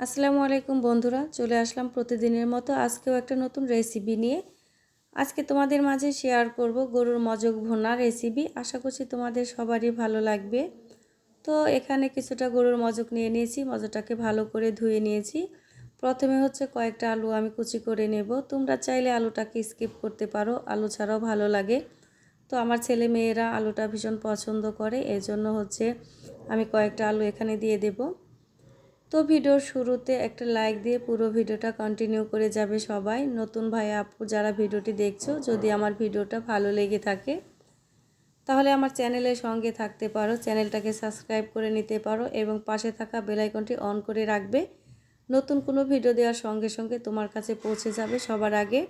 আসসালামু আলাইকুম বন্ধুরা, চলে আসলাম প্রতিদিনের মতো আজকেও একটা নতুন রেসিপি নিয়ে। আজকে তোমাদের মাঝে শেয়ার করব গরুর মজক ভোনা রেসিপি আশা করছি তোমাদের সবারই ভালো লাগবে। তো এখানে কিছুটা গরুর মজক নিয়ে নিয়েছি, মজকটাকে ভালো করে ধুয়ে নিয়েছি। প্রথমে হচ্ছে কয়েকটা আলু আমি কুচি করে নেব। তোমরা চাইলে আলুটাকে স্কিপ করতে পারো, আলু ছাড়াও ভালো লাগে। তো আমার ছেলে মেয়েরা আলুটা ভীষণ পছন্দ করে, এজন্য হচ্ছে আমি কয়েকটা আলু এখানে দিয়ে দেবো। তো ভিডিওর শুরুতে একটা লাইক দিয়ে পুরো ভিডিওটা কন্টিনিউ করে যাবে সবাই। নতুন ভাই আপু যারা ভিডিওটি দেখছ, যদি আমার ভিডিওটা ভালো লেগে থাকে, তাহলে আমার চ্যানেলের সঙ্গে থাকতে পারো। চ্যানেলটাকে সাবস্ক্রাইব করে নিতে পারো এবং পাশে থাকা বেলাইকনটি অন করে রাখবে। নতুন কোনো ভিডিও দেওয়ার সঙ্গে সঙ্গে তোমার কাছে পৌঁছে যাবে সবার আগে।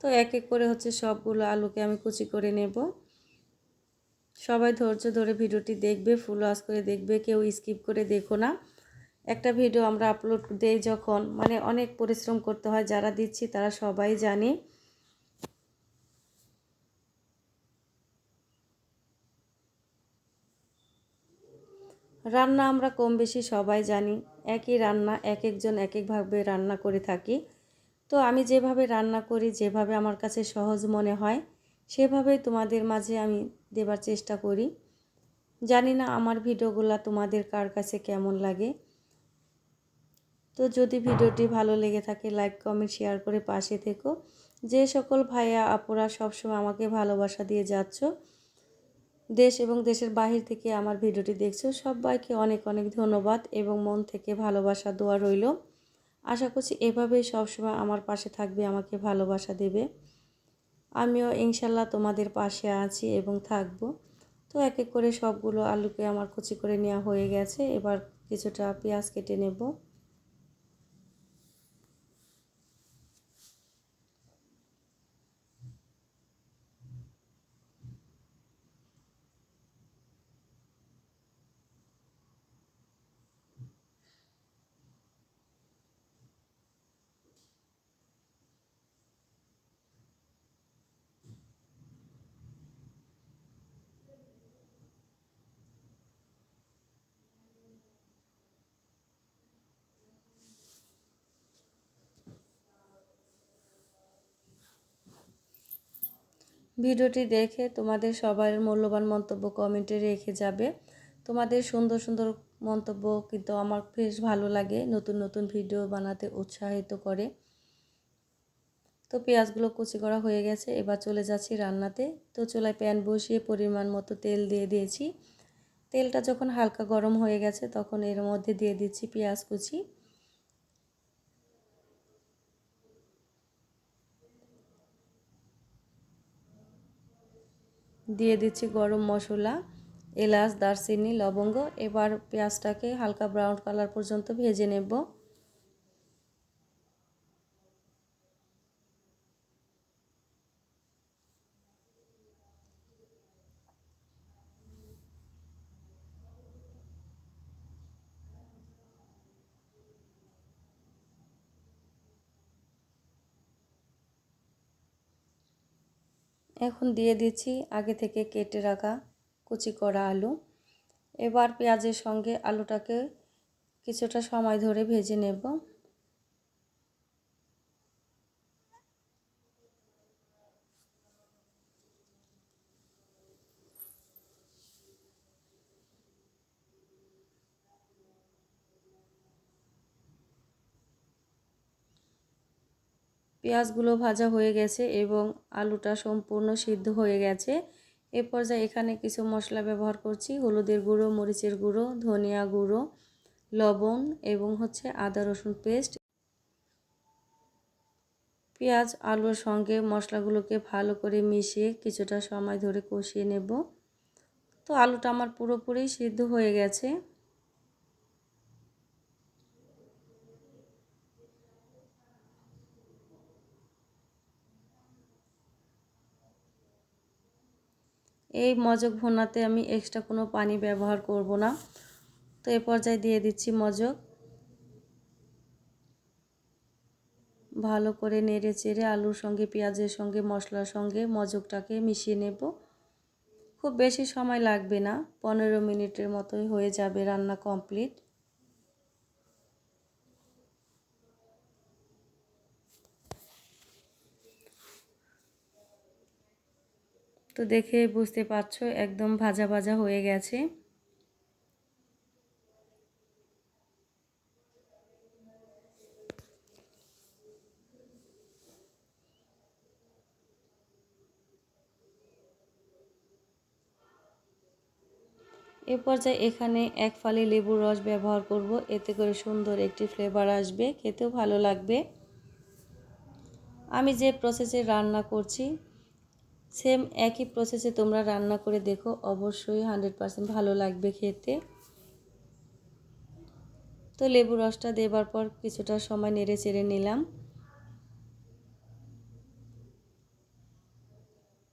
তো এক এক করে হচ্ছে সবগুলো আলুকে আমি কুচি করে নেব। সবাই ধৈর্য ধরে ভিডিওটি দেখবে ফুল ওয়াশ করে দেখবে, কেউ স্কিপ করে দেখো না। একটা ভিডিও আমরা আপলোড দেই যখন মানে অনেক পরিশ্রম করতে হয়, যারা দিচ্ছি তারা সবাই জানে। রান্না আমরা কম বেশি সবাই জানি, একই রান্না, এক একজন এক একভাবে রান্না করে থাকি। তো আমি যেভাবে রান্না করি, যেভাবে আমার কাছে সহজ মনে হয়, সেভাবেই তোমাদের মাঝে আমি দেবার চেষ্টা করি। জানি না আমার ভিডিওগুলো তোমাদের কার কাছে কেমন লাগে। তো যদি ভিডিওটি ভালো লেগে থাকে লাইক কমেন্ট শেয়ার করে পাশে থেকো। যে সকল ভাইয়া, আপুরা সবসময় আমাকে ভালোবাসা দিয়ে যাচ্ছ, দেশ এবং দেশের বাহির থেকে আমার ভিডিওটি দেখছ, সবাইকে অনেক অনেক ধন্যবাদ এবং মন থেকে ভালোবাসা, দোয়া রইল। আশা করছি এভাবেই সবসময় আমার পাশে থাকবে, আমাকে ভালোবাসা দেবে। আমিও ইনশাল্লাহ তোমাদের পাশে আছি এবং থাকব। তো এক এক করে সবগুলো আলুকে আমার কুচি করে নেওয়া হয়ে গেছে, এবার কিছুটা পেঁয়াজ কেটে নেব। ভিডিওটি দেখে তোমাদের সবার মূল্যবান মন্তব্য কমেন্টে রেখে যাবে। তোমাদের সুন্দর সুন্দর মন্তব্য কিন্তু আমার বেশ ভালো লাগে, নতুন নতুন ভিডিও বানাতে উৎসাহিত করে। তো পেঁয়াজগুলো কুচি করা হয়ে গেছে, এবার চলে যাচ্ছি রান্নাতে। তো চুলায় প্যান বসিয়ে পরিমাণ মতো তেল দিয়ে দিয়েছি। তেলটা যখন হালকা গরম হয়ে গেছে, তখন এর মধ্যে দিয়ে দিচ্ছি পেঁয়াজ কুচি। দিয়ে দিচ্ছি গরম মশলা, এলাচ, দারচিনি, লবঙ্গ। এবার পেঁয়াজটাকে হালকা ব্রাউন কালার পর্যন্ত ভেজে নেব। এখন দিয়ে দিচ্ছি আগে থেকে কেটে রাখা কুচি করা আলু। এবার পেঁয়াজের সঙ্গে আলুটাকে কিছুটা সময় ধরে ভেজে নেব। পেঁয়াজগুলো ভাজা হয়ে গেছে এবং আলুটা সম্পূর্ণ সিদ্ধ হয়ে গেছে। এ পর্যায়ে এখানে কিছু মশলা ব্যবহার করছি। হলুদের গুঁড়ো, মরিচের গুঁড়ো, ধনিয়া গুঁড়ো, লবণ এবং হচ্ছে আদা, রসুন পেস্ট। পেঁয়াজ, আলুর সঙ্গে মশলাগুলোকে ভালো করে মিশিয়ে কিছুটা সময় ধরে কষিয়ে নেব। তো আলুটা আমার পুরোপুরি সিদ্ধ হয়ে গেছে। এই মজক ভোনাতে আমি এক্সট্রা কোনো পানি ব্যবহার করব না। তো এ পর্যায়ে দিয়ে দিচ্ছি মজক। ভালো করে নেড়ে চেড়ে আলুর সঙ্গে, পেঁয়াজের সঙ্গে, মশলার সঙ্গে মজকটাকে মিশিয়ে নেব। খুব বেশি সময় লাগবে না, পনেরো মিনিটের মতোই হয়ে যাবে রান্না কমপ্লিট তো দেখে বুঝতে পারছ, একদম ভাজা ভাজা হয়ে গেছে। এ পর্যায়ে এখানে এক ফালি লেবুর রস ব্যবহার করব, এতে করে সুন্দর একটি ফ্লেভার আসবে, খেতেও ভালো লাগবে। আমি যে প্রসেসে রান্না করছি সেম একই প্রসেসে তোমরা রান্না করে দেখো। অবশ্যই হান্ড্রেড পারসেন্ট ভালো লাগবে খেতে। তো লেবু রসটা দেবার পর কিছুটা সময় নেড়ে চেড়ে নিলাম।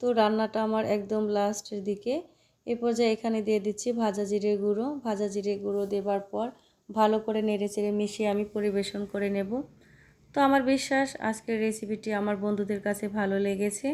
তো রান্নাটা আমার একদম লাস্টের দিকে। এ পর্যায়ে এখানে দিয়ে দিচ্ছি ভাজা জিরে গুঁড়ো। ভাজা জিরে গুঁড়ো দেবার পর ভালো করে নেড়ে চেড়ে মিশিয়ে আমি পরিবেশন করে নেব। তো আমার বিশ্বাস আজকের রেসিপিটি আমার বন্ধুদের কাছে ভালো লেগেছে।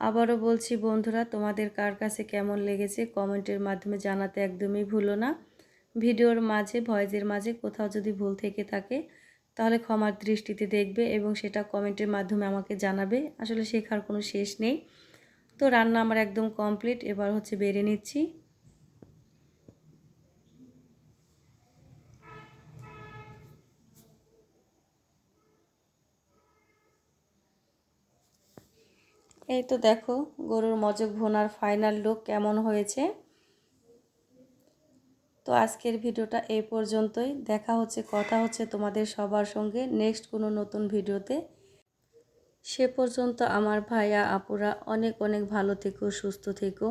আবারও বলছি, বন্ধুরা, তোমাদের কার কাছে কেমন লেগেছে কমেন্টের মাধ্যমে জানাতে একদমই ভুলো না। ভিডিওর মাঝে, ভয়েসের মাঝে কোথাও যদি ভুল থেকে থাকে, তাহলে ক্ষমার দৃষ্টিতে দেখবে এবং সেটা কমেন্টের মাধ্যমে আমাকে জানাবে। আসলে শেখার কোনো শেষ নেই। তো রান্না আমার একদম কমপ্লিট, এবার হচ্ছে বেড়ে নিচ্ছি। এই তো দেখো, গরুর মজক ভোনার ফাইনাল লুক কেমন হয়েছে? তো আজকের ভিডিওটা এই পর্যন্তই। দেখা হচ্ছে, কথা হচ্ছে তোমাদের সবার সঙ্গে নেক্সট কোনো নতুন ভিডিওতে। সে পর্যন্ত আমার ভাইয়া, আপুরা অনেক অনেক ভালো থেকো, সুস্থ থেকো।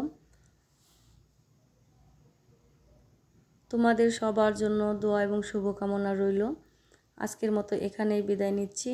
তোমাদের সবার জন্য দোয়া এবং শুভকামনা রইল। আজকের মতো এখানেই বিদায় নিচ্ছি।